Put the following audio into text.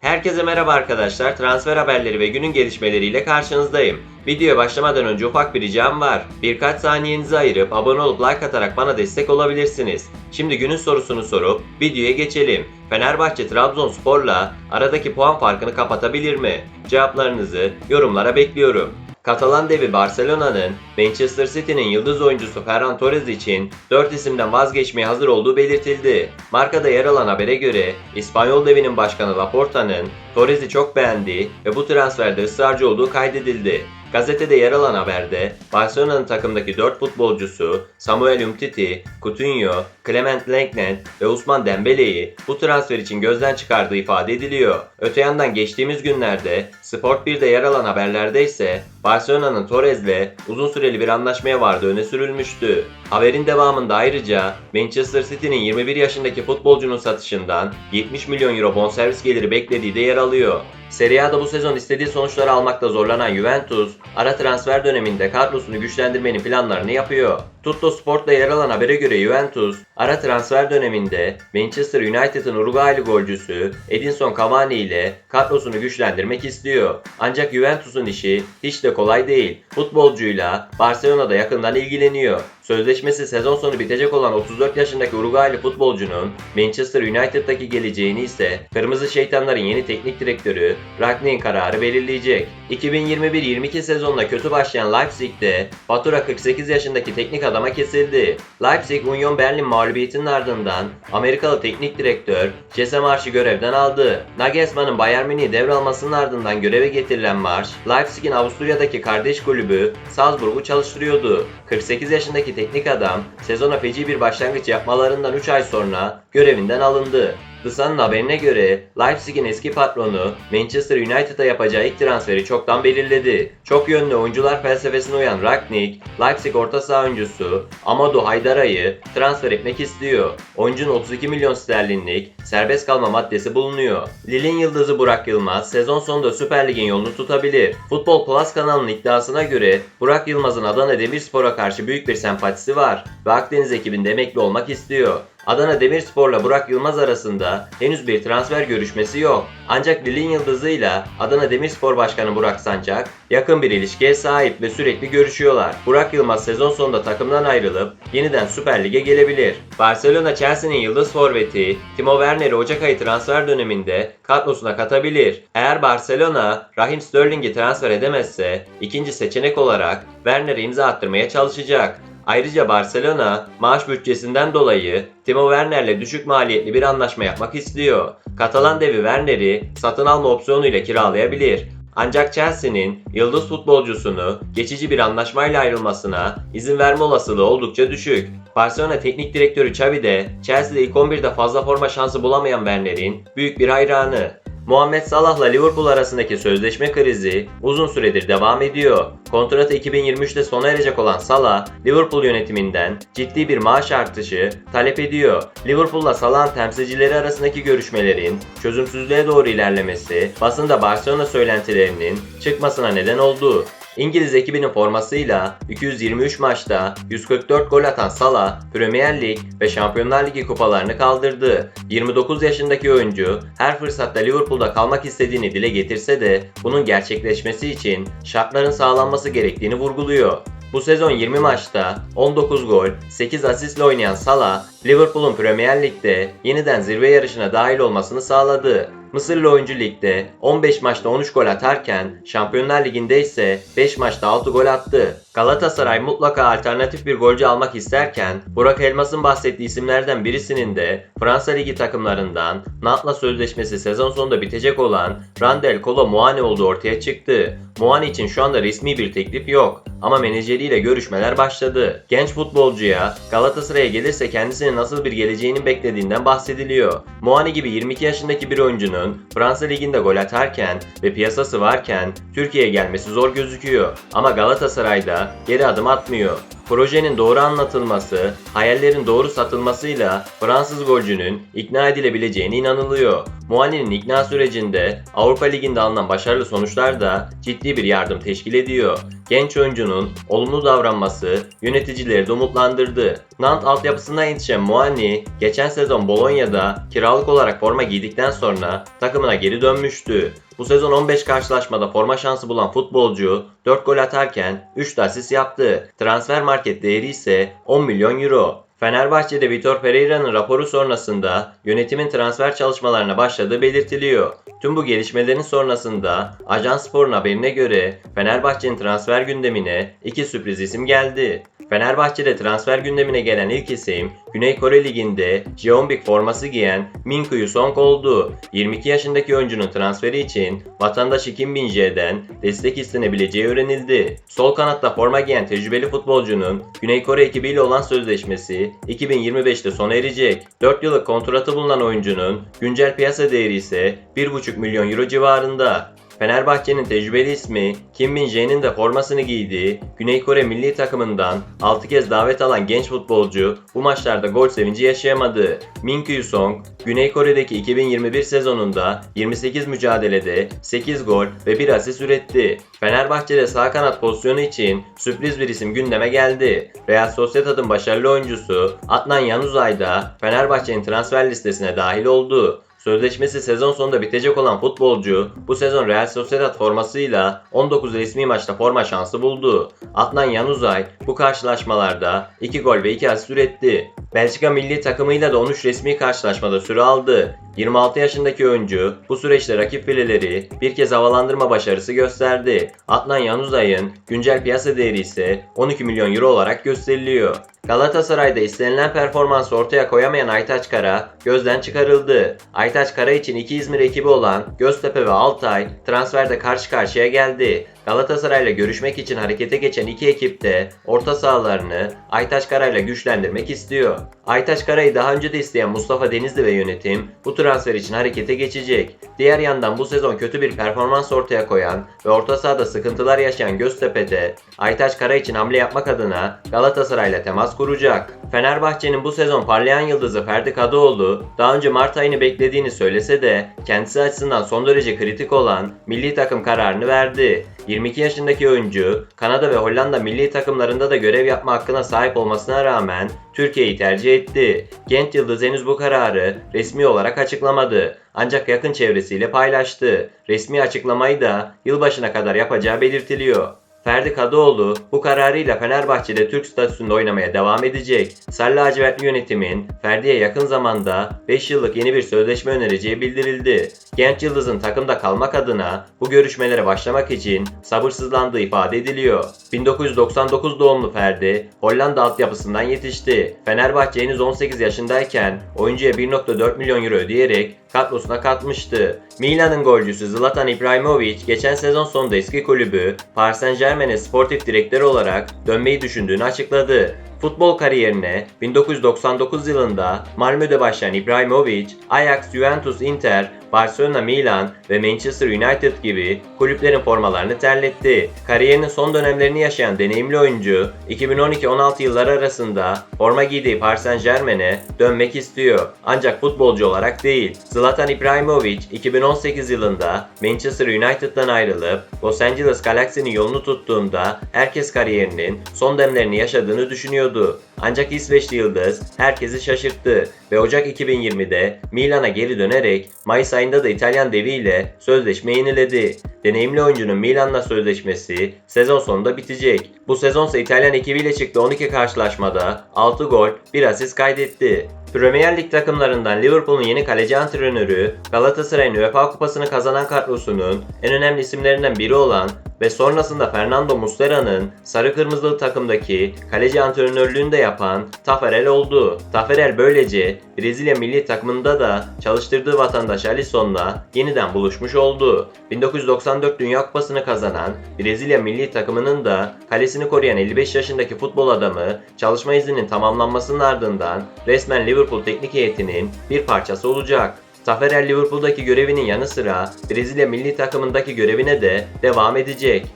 Herkese merhaba arkadaşlar. Transfer haberleri ve günün gelişmeleriyle karşınızdayım. Videoya başlamadan önce ufak bir ricam var. Birkaç saniyenizi ayırıp abone olup like atarak bana destek olabilirsiniz. Şimdi günün sorusunu sorup videoya geçelim. Fenerbahçe Trabzonspor'la aradaki puan farkını kapatabilir mi? Cevaplarınızı yorumlara bekliyorum. Katalan devi Barcelona'nın Manchester City'nin yıldız oyuncusu Ferran Torres için 4 isimden vazgeçmeye hazır olduğu belirtildi. Markada yer alan habere göre İspanyol devinin başkanı Laporta'nın Torres'i çok beğendiği ve bu transferde ısrarcı olduğu kaydedildi. Gazetede yer alan haberde Barcelona'nın takımdaki 4 futbolcusu Samuel Umtiti, Coutinho, Clement Lenglet ve Usman Dembele'yi bu transfer için gözden çıkardığı ifade ediliyor. Öte yandan geçtiğimiz günlerde Sport 1'de yer alan haberlerde ise Barcelona'nın Torres'le uzun süreli bir anlaşmaya vardığı öne sürülmüştü. Haberin devamında ayrıca Manchester City'nin 21 yaşındaki futbolcunun satışından 70 milyon euro bonservis geliri beklediği de yer alıyor. Serie A'da bu sezon istediği sonuçları almakta zorlanan Juventus, ara transfer döneminde kadrosunu güçlendirmenin planlarını yapıyor. Tutto Sport'ta yer alan habere göre Juventus, ara transfer döneminde Manchester United'ın Uruguaylı golcüsü Edinson Cavani ile kadrosunu güçlendirmek istiyor. Ancak Juventus'un işi hiç de kolay değil. Futbolcuyla Barcelona'da yakından ilgileniyor. Sözleşmesi sezon sonu bitecek olan 34 yaşındaki Uruguaylı futbolcunun Manchester United'daki geleceğini ise Kırmızı Şeytanların yeni teknik direktörü Ragnik'in kararı belirleyecek. 2021-22 sezonuna kötü başlayan Leipzig'te fatura 48 yaşındaki teknik adama kesildi. Leipzig Union Berlin mağlubiyetinin ardından Amerikalı teknik direktör Jesse Marsch'ı görevden aldı. Nagelsmann'ın Bayern Münih'i devralmasının ardından göreve getirilen Marsch, Leipzig'in Avusturya'daki kardeş kulübü Salzburg'u çalıştırıyordu. 48 yaşındaki teknik adam sezona feci bir başlangıç yapmalarından 3 ay sonra görevinden alındı. The Sun'ın haberine göre Leipzig'in eski patronu Manchester United'a yapacağı ilk transferi çoktan belirledi. Çok yönlü oyuncular felsefesine uyan Ragnik, Leipzig orta saha oyuncusu Amadou Haydara'yı transfer etmek istiyor. Oyuncunun 32 milyon sterlinlik serbest kalma maddesi bulunuyor. Lille'in yıldızı Burak Yılmaz sezon sonunda Süper Lig'in yolunu tutabilir. Futbol Plus kanalının iddiasına göre Burak Yılmaz'ın Adana Demirspor'a karşı büyük bir sempatisi var ve Akdeniz ekibinde emekli olmak istiyor. Adana Demirspor'la Burak Yılmaz arasında henüz bir transfer görüşmesi yok. Ancak Lille'in yıldızıyla Adana Demirspor Başkanı Burak Sancak yakın bir ilişkiye sahip ve sürekli görüşüyorlar. Burak Yılmaz sezon sonunda takımdan ayrılıp yeniden Süper Lig'e gelebilir. Barcelona Chelsea'nin yıldız forveti Timo Werner'i Ocak ayı transfer döneminde kadrosuna katabilir. Eğer Barcelona Raheem Sterling'i transfer edemezse ikinci seçenek olarak Werner'e imza attırmaya çalışacak. Ayrıca Barcelona maaş bütçesinden dolayı Timo Werner'le düşük maliyetli bir anlaşma yapmak istiyor. Katalan devi Werner'i satın alma opsiyonuyla kiralayabilir. Ancak Chelsea'nin yıldız futbolcusunu geçici bir anlaşmayla ayrılmasına izin verme olasılığı oldukça düşük. Barcelona teknik direktörü Xavi de Chelsea'de ilk 11'de fazla forma şansı bulamayan Werner'in büyük bir hayranı. Muhammed Salah'la Liverpool arasındaki sözleşme krizi uzun süredir devam ediyor. Kontratı 2023'te sona erecek olan Salah, Liverpool yönetiminden ciddi bir maaş artışı talep ediyor. Liverpool'la Salah'ın temsilcileri arasındaki görüşmelerin çözümsüzlüğe doğru ilerlemesi, basında Barcelona söylentilerinin çıkmasına neden oldu. İngiliz ekibinin formasıyla 223 maçta 144 gol atan Salah, Premier Lig ve Şampiyonlar Ligi kupalarını kaldırdı. 29 yaşındaki oyuncu her fırsatta Liverpool'da kalmak istediğini dile getirse de bunun gerçekleşmesi için şartların sağlanması gerektiğini vurguluyor. Bu sezon 20 maçta 19 gol, 8 asistle oynayan Salah, Liverpool'un Premier Lig'de yeniden zirve yarışına dahil olmasını sağladı. Mısırlı oyuncu ligde 15 maçta 13 gol atarken Şampiyonlar Ligi'nde ise 5 maçta 6 gol attı. Galatasaray mutlaka alternatif bir golcü almak isterken Burak Elmas'ın bahsettiği isimlerden birisinin de Fransa Ligi takımlarından Nant'la sözleşmesi sezon sonunda bitecek olan Randel Kolo Muani olduğu ortaya çıktı. Muani için şu anda resmi bir teklif yok ama menajeriyle görüşmeler başladı. Genç futbolcuya Galatasaray'a gelirse kendisinin nasıl bir geleceğinin beklediğinden bahsediliyor. Muani gibi 22 yaşındaki bir oyuncunun Fransa Ligi'nde gol atarken ve piyasası varken Türkiye'ye gelmesi zor gözüküyor. Ama Galatasaray'da geri adım atmıyor. Projenin doğru anlatılması, hayallerin doğru satılmasıyla Fransız golcünün ikna edilebileceğine inanılıyor. Muani'nin ikna sürecinde Avrupa Ligi'nde alınan başarılı sonuçlar da ciddi bir yardım teşkil ediyor. Genç oyuncunun olumlu davranması yöneticileri de umutlandırdı. Nant altyapısından yetişen Muani, geçen sezon Bolonya'da kiralık olarak forma giydikten sonra takımına geri dönmüştü. Bu sezon 15 karşılaşmada forma şansı bulan futbolcu 4 gol atarken 3 de asist yaptı. Transfer market değeri ise 10 milyon euro. Fenerbahçe'de Vitor Pereira'nın raporu sonrasında yönetimin transfer çalışmalarına başladığı belirtiliyor. Tüm bu gelişmelerin sonrasında Ajans Spor'un haberine göre Fenerbahçe'nin transfer gündemine iki sürpriz isim geldi. Fenerbahçe'de transfer gündemine gelen ilk isim Güney Kore Ligi'nde Jeonbik forması giyen Min Kyu-song oldu. 22 yaşındaki oyuncunun transferi için vatandaş Kim Min-jae'den destek istenebileceği öğrenildi. Sol kanatta forma giyen tecrübeli futbolcunun Güney Kore ekibiyle olan sözleşmesi 2025'te sona erecek. 4 yıllık kontratı bulunan oyuncunun güncel piyasa değeri ise 1,5 milyon euro civarında. Fenerbahçe'nin tecrübeli ismi Kim Min-jae'nin de formasını giydiği Güney Kore milli takımından 6 kez davet alan genç futbolcu bu maçlarda gol sevinci yaşayamadı. Min Kyu-song, Güney Kore'deki 2021 sezonunda 28 mücadelede 8 gol ve 1 asist üretti. Fenerbahçe'de sağ kanat pozisyonu için sürpriz bir isim gündeme geldi. Real Sociedad'ın başarılı oyuncusu Adnan Yanuzay da Fenerbahçe'nin transfer listesine dahil oldu. Sözleşmesi sezon sonunda bitecek olan futbolcu bu sezon Real Sociedad formasıyla 19 resmi maçta forma şansı buldu. Adnan Yanuzay bu karşılaşmalarda 2 gol ve 2 asist üretti. Belçika milli takımıyla da 13 resmi karşılaşmada süre aldı. 26 yaşındaki oyuncu bu süreçte rakip fileleri bir kez havalandırma başarısı gösterdi. Adnan Yanuzay'ın güncel piyasa değeri ise 12 milyon euro olarak gösteriliyor. Galatasaray'da istenilen performansı ortaya koyamayan Aytaç Kara gözden çıkarıldı. Aytaç Kara için iki İzmir ekibi olan Göztepe ve Altay transferde karşı karşıya geldi. Galatasaray'la görüşmek için harekete geçen iki ekip de orta sahalarını Aytaç Kara'yla güçlendirmek istiyor. Aytaç Kara'yı daha önce de isteyen Mustafa Denizli ve yönetim bu transfer için harekete geçecek. Diğer yandan bu sezon kötü bir performans ortaya koyan ve orta sahada sıkıntılar yaşayan Göztepe'de Aytaç Kara için hamle yapmak adına Galatasaray'la temas kuracak. Fenerbahçe'nin bu sezon parlayan yıldızı Ferdi Kadıoğlu daha önce Mart ayını beklediğini söylese de kendisi açısından son derece kritik olan milli takım kararını verdi. 22 yaşındaki oyuncu Kanada ve Hollanda milli takımlarında da görev yapma hakkına sahip olmasına rağmen Türkiye'yi tercih etti. Genç yıldız henüz bu kararı resmi olarak açıklamadı. Ancak yakın çevresiyle paylaştı. Resmi açıklamayı da yılbaşına kadar yapacağı belirtiliyor. Ferdi Kadıoğlu bu kararıyla Fenerbahçe'de Türk statüsünde oynamaya devam edecek. Sarı lacivertli yönetimin Ferdi'ye yakın zamanda 5 yıllık yeni bir sözleşme önereceği bildirildi. Genç yıldızın takımda kalmak adına bu görüşmelere başlamak için sabırsızlandığı ifade ediliyor. 1999 doğumlu Ferdi Hollanda altyapısından yetişti. Fenerbahçe henüz 18 yaşındayken oyuncuya 1.4 milyon euro ödeyerek kadrosuna katmıştı. Milan'ın golcüsü Zlatan İbrahimovic geçen sezon sonunda eski kulübü Paris Saint Germain'e sportif direktör olarak dönmeyi düşündüğünü açıkladı. Futbol kariyerine 1999 yılında Malmö'de başlayan İbrahimovic, Ajax, Juventus, Inter, Barcelona, Milan ve Manchester United gibi kulüplerin formalarını terletti. Kariyerinin son dönemlerini yaşayan deneyimli oyuncu, 2012-16 yılları arasında forma giydiği Paris Saint Germain'e dönmek istiyor. Ancak futbolcu olarak değil. Zlatan İbrahimovic 2018 yılında Manchester United'dan ayrılıp Los Angeles Galaxy'nin yolunu tuttuğunda herkes kariyerinin son demlerini yaşadığını düşünüyordu. Ancak İsveçli Yıldız herkesi şaşırttı ve Ocak 2020'de Milan'a geri dönerek Mayıs ayında da İtalyan deviyle sözleşme yeniledi. Deneyimli oyuncunun Milan'la sözleşmesi sezon sonunda bitecek. Bu sezonsa İtalyan ekibiyle çıktı 12 karşılaşmada 6 gol, 1 asist kaydetti. Premier Lig takımlarından Liverpool'un yeni kaleci antrenörü, Galatasaray'ın UEFA Kupası'nı kazanan kadrosunun en önemli isimlerinden biri olan ve sonrasında Fernando Muslera'nın sarı kırmızılı takımdaki kaleci antrenörlüğünü de yapan Tafarel oldu. Tafarel böylece Brezilya milli takımında da çalıştırdığı vatandaş Alisson'la yeniden buluşmuş oldu. 1994 Dünya Kupası'nı kazanan Brezilya milli takımının da kalesini koruyan 55 yaşındaki futbol adamı çalışma izninin tamamlanmasının ardından resmen Liverpool teknik heyetinin bir parçası olacak. Taferel Liverpool'daki görevinin yanı sıra Brezilya milli takımındaki görevine de devam edecek.